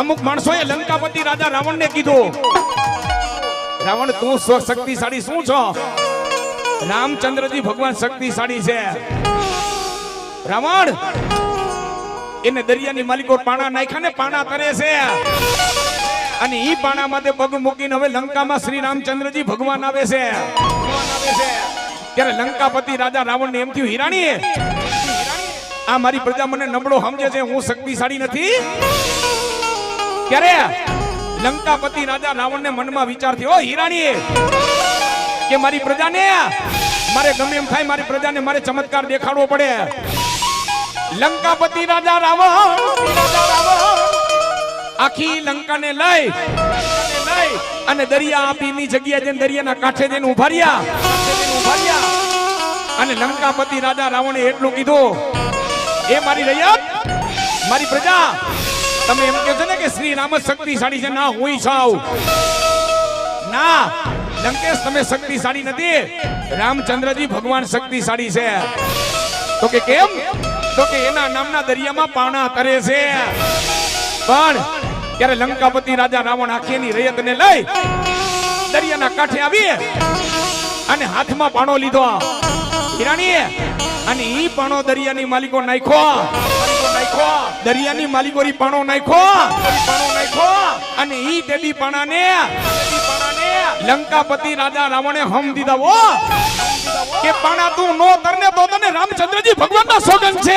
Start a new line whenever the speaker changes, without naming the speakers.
અમુક માણસોએ લંકાપતિ રાજા રાવણને કીધું, રાવણ, તું શક્તિશાળી શું છો? રામચંદ્રજી ભગવાન શક્તિશાળી છે. રાવણ, એને દરિયાની માલિકો પાણા નાખ્યા ને પાણા કરે છે. અને ઈ પાણા માટે પગ મૂકીને હવે લંકામાં શ્રી રામચંદ્રજી ભગવાન આવે છે. ત્યારે લંકાપતિ રાજા રાવણને એમ થયું, હિરાણી, આ મારી પ્રજા મને નબળો સમજે છે, હું શક્તિશાળી નથી. ત્યારે લંકાપતિ રાજા રાવણને મનમાં વિચાર થયો, "ઓ હિરાણી કે મારી પ્રજાને, મારે ગમે એમ થાય, મારી પ્રજાને મારે ચમત્કાર દેખાડવો પડે લંકાપતિ રાજા રાવણ આખી લંકાને લઈ, અને દરિયા આપીની જગ્યાએ જઈને દરિયાના કાંઠે જઈને ઊભા રહ્યા. અને લંકાપતિ રાજા રાવણે એટલું કીધું, એ મારી રૈયત, મારી પ્રજા તમે એમ કહો ને કે શ્રી રામ શક્તિશાળી છે, ના હું છું ના, લંકેશ, તમે શક્તિશાળી નથી. રામચંદ્રજી ભગવાન શક્તિશાળી છે. તો કે કેમ? તો કે એના નામના દરિયામાં પાણા તરે છે. પણ ત્યારે લંકાપતિ રાજા રાવણ આખીની રૈયતને લઈ દરિયાના કાંઠે આવી અને હાથમાં પાણો લીધો. હિરાણીએ, અને ઈ પાણો દરિયાની માલિકો નાખ્યો. દરિયાની માલિકોરી પાણો નાખ્યો પાણો નાખ્યો અને ઈ દેવી પાણાને લંકાપતિ રાજા રાવણે હમ દીધા કે પાણા તું નો તરને તો તને રામચંદ્રજી ભગવાનના સોગંદ છે.